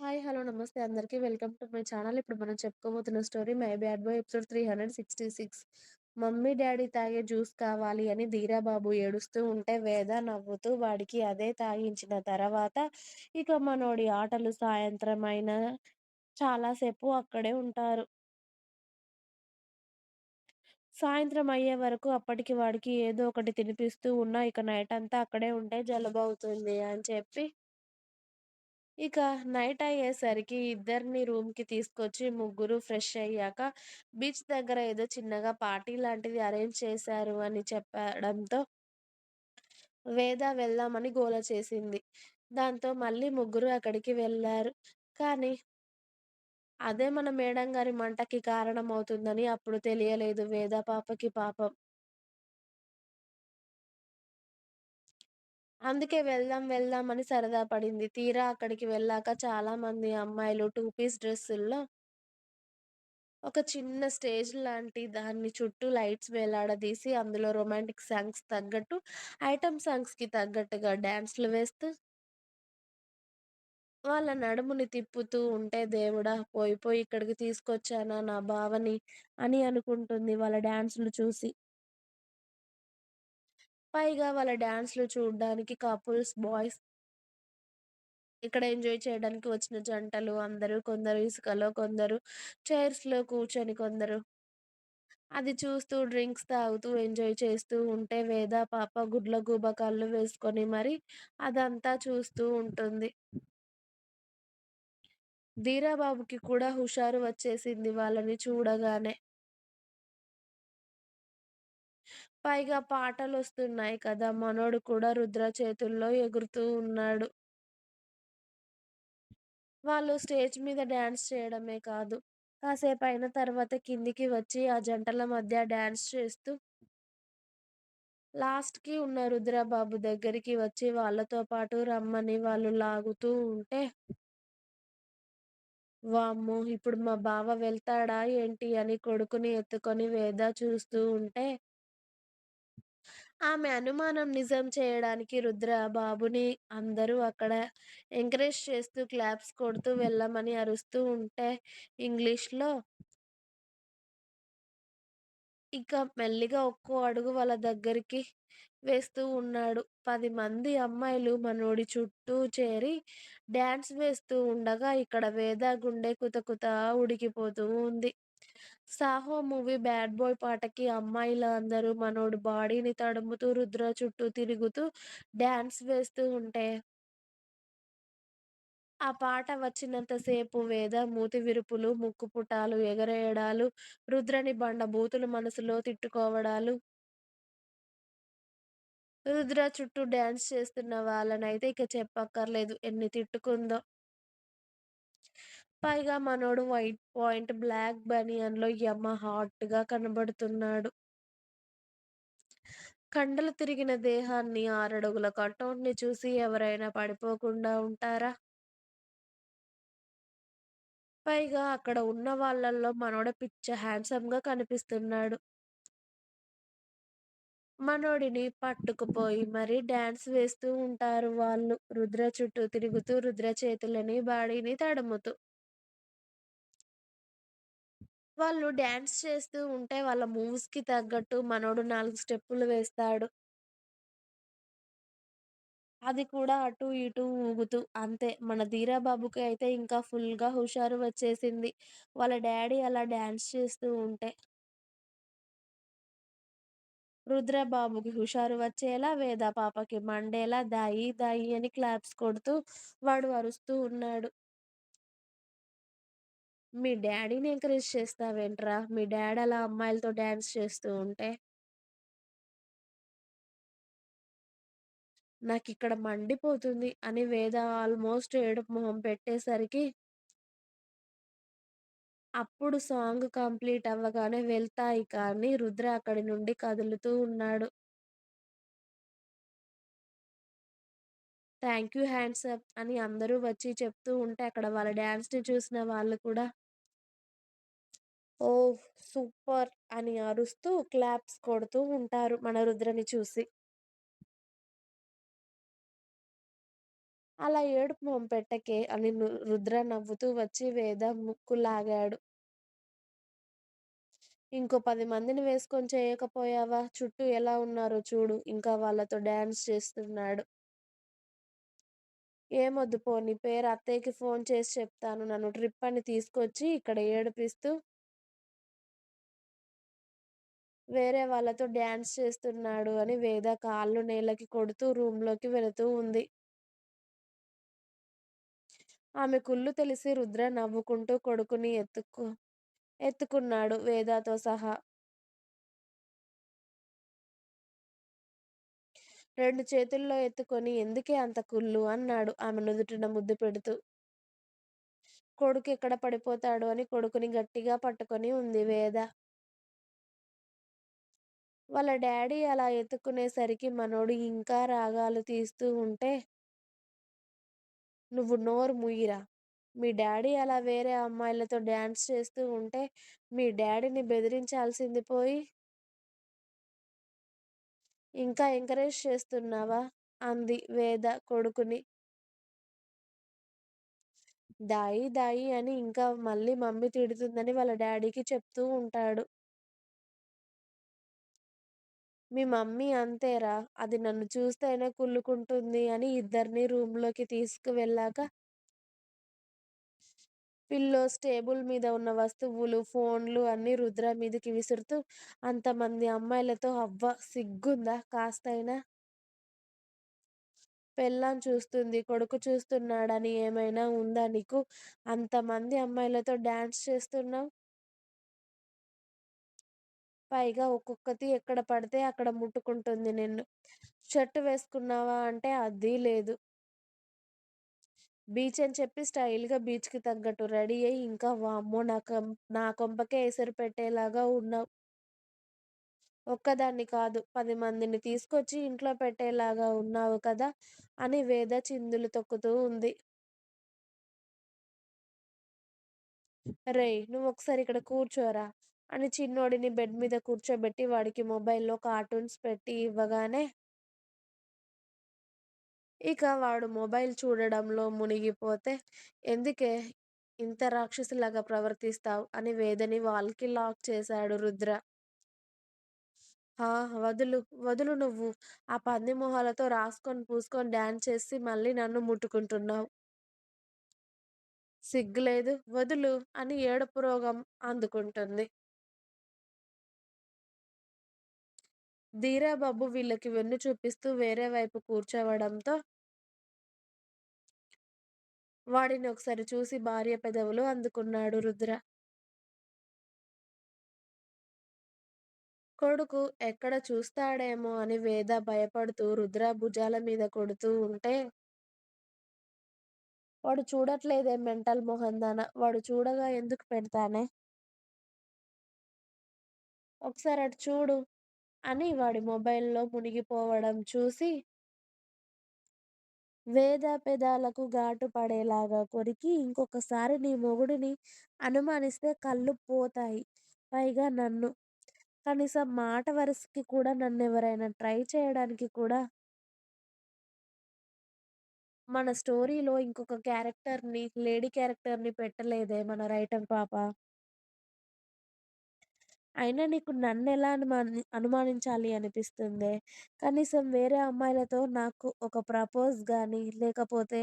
Hi. Hello. నమస్తే అందరికి. Welcome to my channel. ఇప్పుడు మనం చెప్పుకోబోతున్న story 'my bad boy' episode 366. Mummy, daddy తాగే జ్యూస్ కావాలి అని ధీరాబాబు ఏడుస్తూ ఉంటే వేద నవ్వుతూ వాడికి అదే తాగించిన తర్వాత ఇక మనోడి ఆటలు సాయంత్రం అయినా చాలాసేపు అక్కడే ఉంటారు. సాయంత్రం అయ్యే వరకు అప్పటికి వాడికి ఏదో ఒకటి తినిపిస్తూ ఉన్నా ఇక నైట్ అంతా అక్కడే ఉంటే జలుబు అవుతుంది అని చెప్పి ఇక నైట్ అయ్యేసరికి ఇద్దరిని రూమ్‌కి తీసుకొచ్చి ముగ్గురు ఫ్రెష్ అయ్యాక బీచ్ దగ్గర ఏదో చిన్నగా పార్టీ లాంటిది అరేంజ్ చేశారు అని చెప్పడంతో వేద వెళ్దామని గోల చేసింది. దాంతో మళ్ళీ ముగ్గురు అక్కడికి వెళ్ళారు కానీ అదే మన మేడంగారి మంటకి కారణమవుతుందని అప్పుడు తెలియలేదు వేద పాపకి పాపం. అందుకే వెళ్దాం వెళ్దాం అని సరదా పడింది. తీరా అక్కడికి వెళ్ళాక చాలా మంది అమ్మాయిలు టూ పీస్ డ్రెస్సుల్లో ఒక చిన్న స్టేజ్ లాంటి దాన్ని చుట్టూ లైట్స్ వేలాడదీసి అందులో రొమాంటిక్ సాంగ్స్ తగ్గట్టు ఐటెమ్ సాంగ్స్‌కి తగ్గట్టుగా డాన్స్‌లు వేస్తూ వాళ్ళ నడుముని తిప్పుతూ ఉంటే దేవుడా! పోయి పోయి ఇక్కడికి తీసుకొచ్చానా నా బావని అని అనుకుంటుంది వాళ్ళ డాన్సులు చూసి. పైగా వాళ్ళ డ్యాన్స్లు చూడడానికి కపుల్స్, బాయ్స్ ఇక్కడ ఎంజాయ్ చేయడానికి వచ్చిన జంటలు అందరూ కొందరు ఇసుకలో, కొందరు చైర్స్‌లో కూర్చొని కొందరు అది చూస్తూ డ్రింక్స్ తాగుతూ ఎంజాయ్ చేస్తూ ఉంటే వేద పాప గుడ్ల కళ్ళు వేసుకొని మరి అదంతా చూస్తూ ఉంటుంది. ధీరాబాబుకి కూడా హుషారు వచ్చేసింది వాళ్ళని చూడగానే. పైగా పాటలు వస్తున్నాయి కదా! మనోడు కూడా రుద్ర చేతుల్లో ఎగురుతూ ఉన్నాడు. వాళ్ళు స్టేజ్ మీద డాన్స్ చేయడమే కాదు, కాసేపయిన తర్వాత కిందికి వచ్చి ఆ జంటల మధ్య డాన్స్ చేస్తూ లాస్ట్‌కి ఉన్న రుద్రబాబు దగ్గరికి వచ్చి వాళ్ళతో పాటు రమ్మని వాళ్ళు లాగుతూ ఉంటే వామ్మో! ఇప్పుడు మా బావ వెళ్తాడా ఏంటి అని కొడుకుని ఎత్తుకొని వేద చూస్తూ ఉంటే ఆమె అనుమానం నిజం చేయడానికి రుద్ర బాబుని అందరూ అక్కడ ఎంకరేజ్ చేస్తూ క్లాప్స్ కొడుతూ వెళ్ళమని అరుస్తూ ఉంటే ఇంగ్లీష్‌లో ఇక మెల్లిగా ఒక్కో అడుగు వాళ్ళ దగ్గరికి వేస్తూ ఉన్నాడు. పది మంది అమ్మాయిలు మనోడి చుట్టూ చేరి డాన్స్ వేస్తూ ఉండగా ఇక్కడ వేద గుండె కుతకుతా ఉడికిపోతూ ఉంది. 'సాహో' మూవీ 'బ్యాడ్ బాయ్' పాటకి అమ్మాయిలందరూ మనోడి బాడీని తడుముతూ రుద్ర చుట్టూ తిరుగుతూ డాన్స్ వేస్తూ ఉంటే ఆ పాట వచ్చినంత సేపు వేద మూతి విరుపులు, ముక్కు పుటాలు ఎగరేయడాలు, రుద్రని బండ బూతులు మనసులో తిట్టుకోవడాలు రుద్ర చుట్టూ డాన్స్ చేస్తున్న వాళ్ళనైతే ఇక చెప్పక్కర్లేదు ఎన్ని తిట్టుకుందో. పైగా మనోడు వైట్ పాయింట్ బ్లాక్ బనియన్‌లో యమ హాట్‌గా కనబడుతున్నాడు. కండలు తిరిగిన దేహాన్ని, ఆరడుగుల కటౌట్‌ని చూసి ఎవరైనా పడిపోకుండా ఉంటారా? పైగా అక్కడ ఉన్న వాళ్ళల్లో మనోడ పిచ్చ హ్యాండ్సమ్‌గా కనిపిస్తున్నాడు. మనోడిని పట్టుకుపోయి మరీ డాన్స్ వేస్తూ ఉంటారు వాళ్ళు. రుద్ర చుట్టూ తిరుగుతూ, రుద్ర చేతులని, బాడీని తడుముతూ. వాళ్ళు డ్యాన్స్ చేస్తూ ఉంటే వాళ్ళ మూవ్స్‌కి తగ్గట్టు మనోడు 4 స్టెప్పులు వేస్తాడు. అది కూడా అటు ఇటు ఊగుతూ. అంతే మన ధీరాబాబుకి అయితే ఇంకా ఫుల్‌గా హుషారు వచ్చేసింది. వాళ్ళ డ్యాడీ అలా డాన్స్ చేస్తూ ఉంటే. రుద్రబాబుకి హుషారు వచ్చేలా, వేద పాపకి మండేలా దాయి దాయి అని క్లాప్స్ కొడుతూ వాడు అరుస్తూ ఉన్నాడు. మీ డ్యాడీని ఎంకరేజ్ చేస్తావేంట్రా? మీ డ్యాడ్ అలా అమ్మాయిలతో డాన్స్ చేస్తూ ఉంటే. నాకిక్కడ మండిపోతుంది అని వేద ఆల్మోస్ట్ ఏడుపు మొహం పెట్టేసరికి అప్పుడు సాంగ్ కంప్లీట్ అవ్వగానే వెళ్తాయి కానీ రుద్ర అక్కడి నుండి కదులుతూ ఉన్నాడు. థ్యాంక్ యూ హ్యాండ్స్ అప్ అని అందరూ వచ్చి చెప్తూ ఉంటే అక్కడ వాళ్ళ డ్యాన్స్ని చూసిన వాళ్ళు కూడా ఓ సూపర్ అని అరుస్తూ క్లాప్స్ కొడుతూ ఉంటారు మన రుద్రని చూసి. అలా ఏడుపు మొహం పెట్టకే అని రుద్ర నవ్వుతూ వచ్చి వేద ముక్కు లాగాడు. ఇంకో పది మందిని వేసుకొని చేయకపోయావా? చుట్టూ ఎలా ఉన్నారో చూడు ఇంకా వాళ్ళతో డ్యాన్స్ చేస్తున్నాడు. ఏమొద్దు పో నీ పేరు అత్తయ్యకి ఫోన్ చేసి చెప్తాను నన్ను ట్రిప్ అని తీసుకొచ్చి ఇక్కడ ఏడిపిస్తూ వేరే వాళ్ళతో డాన్స్ చేస్తున్నాడు అని వేద కాళ్ళు నేలకి కొడుతూ రూమ్లోకి వెళుతూ ఉంది. ఆమె కుళ్ళు తెలిసి రుద్ర నవ్వుకుంటూ కొడుకుని ఎత్తుకు ఎత్తుకున్నాడు వేదతో సహా. రెండు చేతుల్లో ఎత్తుకొని ఎందుకే అంత కుళ్ళు అన్నాడు ఆమె నుదుటిన ముద్దు పెడుతూ. కొడుకు ఎక్కడ పడిపోతాడు అని కొడుకుని గట్టిగా పట్టుకొని ఉంది వేద. వాళ్ళ డాడీ అలా ఎత్తుకునేసరికి మనోడు ఇంకా రాగాలు తీస్తూ ఉంటే నువ్వు నోరు ముయ్యిరా! మీ డాడీ అలా వేరే అమ్మాయిలతో డ్యాన్స్ చేస్తూ ఉంటే మీ డాడీని బెదిరించాల్సింది పోయి ఇంకా ఎంకరేజ్ చేస్తున్నావా? అంది వేద కొడుకుని. దాయి దాయి అని ఇంకా మళ్ళీ మమ్మీ తిడుతుందని వాళ్ళ డాడీకి చెప్తూ ఉంటాడు. మీ మమ్మీ అంతేరా! అది నన్ను చూస్తేనే కుళ్ళుకుంటుంది అని ఇద్దరిని రూమ్లోకి తీసుకువెళ్ళాక పిల్లోస్, టేబుల్ మీద ఉన్న వస్తువులు, ఫోన్లు అన్నీ రుద్ర మీదకి విసురుతూ అంతమంది అమ్మాయిలతో అవ్వ సిగ్గుందా కాస్తైనా? పెళ్ళాం చూస్తుంది, కొడుకు చూస్తున్నాడని ఏమైనా ఉందా నీకు? అంతమంది అమ్మాయిలతో డాన్స్ చేస్తున్నావు పైగా ఒక్కొక్కటి ఎక్కడ పడితే అక్కడ ముట్టుకుంటుంది నిన్ను. షర్ట్ వేసుకున్నావా అంటే అది లేదు. బీచ్ అని చెప్పి స్టైల్గా బీచ్కి తగ్గట్టు రెడీ అయ్యి ఇంకా వామ్మో నా కం నా కొంపకే ఎసరు పెట్టేలాగా ఉన్నావు ఒక్కదాన్ని కాదు పది మందిని తీసుకొచ్చి ఇంట్లో పెట్టేలాగా ఉన్నావు కదా అని వేద చిందులు తొక్కుతూ ఉంది. రేయ్ నువ్వొకసారి ఇక్కడ కూర్చోరా! అని చిన్నోడిని బెడ్ మీద కూర్చోబెట్టి వాడికి మొబైల్లో కార్టూన్స్ పెట్టి ఇవ్వగానే ఇక వాడు మొబైల్ చూడడంలో మునిగిపోతే ఎందుకే ఇంత రాక్షసులాగా ప్రవర్తిస్తావు అని వేదని వాళ్ళకి లాక్ చేశాడు రుద్ర. హా వదులు వదులు నువ్వు ఆ పంది మొహాలతో రాసుకొని పూసుకొని డాన్స్ చేసి మళ్ళీ నన్ను ముట్టుకుంటున్నావు సిగ్గులేదు వదులు అని ఏడుపు రోగం అందుకుంటుంది. ధీరాబాబు వీళ్ళకి వెన్ను చూపిస్తూ వేరే వైపు కూర్చోవడంతో వాడిని ఒకసారి చూసి భార్య పెదవులు అందుకున్నాడు రుద్ర. కొడుకు ఎక్కడ చూస్తాడేమో అని వేద భయపడుతూ రుద్ర భుజాల మీద కొడుతూ ఉంటే వాడు చూడట్లేదే మెంటల్ మొహందాన వాడు చూడగా ఎందుకు పెడతానే? ఒకసారి అటు చూడు అని వాడి మొబైల్లో మునిగిపోవడం చూసి వేద పెదాలకు ఘాటు పడేలాగా కొరికి ఇంకొకసారి నీ మొగుడిని అనుమానిస్తే కళ్ళు పోతాయి. పైగా నన్ను. కనీసం మాట వరసకి కూడా నన్నెవరైనా ట్రై చేయడానికి కూడా మన స్టోరీలో ఇంకొక క్యారెక్టర్‌ని లేడీ క్యారెక్టర్‌ని పెట్టలేదే మన రైటర్ పాప. అయినా నీకు నన్ను ఎలా అనుమాని అనుమానించాలి అనిపిస్తుంది కనీసం వేరే అమ్మాయిలతో నాకు ఒక ప్రపోజ్ కానీ లేకపోతే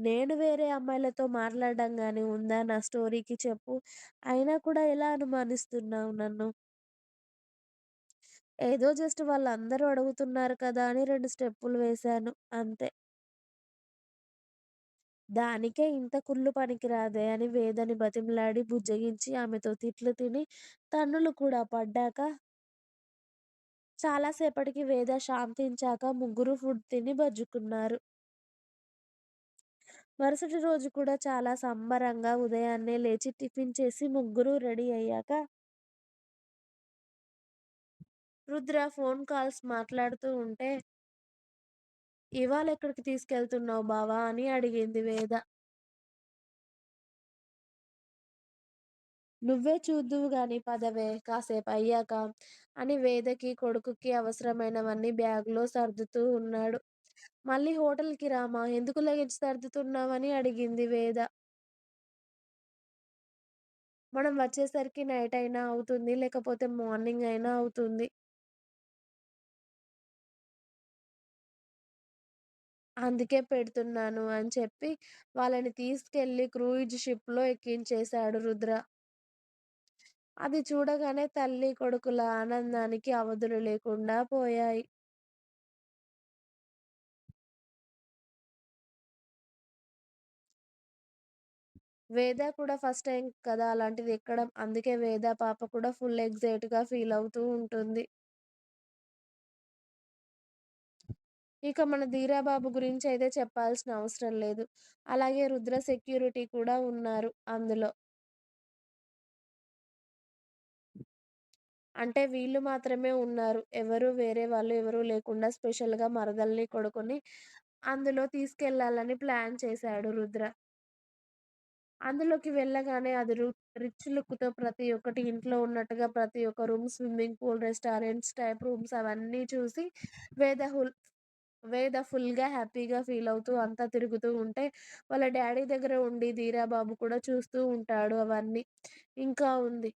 నేను వేరే అమ్మాయిలతో మాట్లాడడం కానీ ఉందా నా స్టోరీకి చెప్పు. అయినా కూడా ఎలా అనుమానిస్తున్నావు నన్ను? ఏదో జస్ట్ వాళ్ళందరూ అడుగుతున్నారు కదా అని రెండు స్టెప్పులు వేశాను అంతే. దానికే ఇంత కుళ్ళు పనికిరాదే అని వేదని బతిమిలాడి బుజ్జగించి ఆమెతో తిట్లు తిని తన్నులు కూడా పడ్డాక చాలా సేపటికి వేద శాంతించాక ముగ్గురు ఫుడ్ తిని బజ్జుకున్నారు. మరుసటి రోజు కూడా చాలా సంబరంగా ఉదయాన్నే లేచి టిఫిన్ చేసి ముగ్గురు రెడీ అయ్యాక రుద్ర ఫోన్ కాల్స్ మాట్లాడుతూ ఉంటే ఇవాళ ఎక్కడికి తీసుకెళ్తున్నావు బావా అని అడిగింది వేద. నువ్వే చూద్దువు గాని పదవే కాసేపు అయ్యాక అని వేదకి, కొడుకుకి అవసరమైనవన్నీ బ్యాగ్లో సర్దుతూ ఉన్నాడు. "మళ్ళీ హోటల్‌కి రామా! ఎందుకు లగేజ్ సర్దుతున్నావని" అడిగింది వేద. మనం వచ్చేసరికి నైట్ అయినా అవుతుంది. లేకపోతే మార్నింగ్ అయినా అవుతుంది. అందుకే పెడుతున్నాను అని చెప్పి వాళ్ళని తీసుకెళ్ళి క్రూయిజ్ షిప్‌లో ఎక్కించేశాడు రుద్ర. అది చూడగానే తల్లి కొడుకుల ఆనందానికి అవధులు లేకుండా పోయాయి. వేద కూడా ఫస్ట్ టైం కదా అలాంటిది ఎక్కడం. అందుకే వేద పాప కూడా ఫుల్ ఎగ్జైట్గా ఫీల్ అవుతూ ఉంటుంది. ఇక మన ధీరాబాబు గురించి అయితే చెప్పాల్సిన అవసరం లేదు. అలాగే రుద్ర సెక్యూరిటీ కూడా ఉన్నారు అందులో. అంటే వీళ్ళు మాత్రమే ఉన్నారు. ఎవరు వేరే వాళ్ళు ఎవరు లేకుండా స్పెషల్‌గా మరదల్ని, కొడుకుని అందులో తీసుకెళ్ళాలని ప్లాన్ చేశాడు రుద్ర. అందులోకి వెళ్ళగానే అది రు రిచ్ లుక్‌తో ప్రతి ఒక్కటి ఇంట్లో ఉన్నట్టుగా ప్రతి ఒక్క room swimming pool, restaurants type rooms అవన్నీ చూసి వేద హుల్ వేద ఫుల్‌గా హ్యాపీగా ఫీల్ అవుతూ అంతా తిరుగుతూ ఉంటే, వాళ్ళ డాడీ దగ్గర ఉండి ధీరా బాబు కూడా చూస్తూ ఉంటాడు అవన్నీ. ఇంకా ఉంది.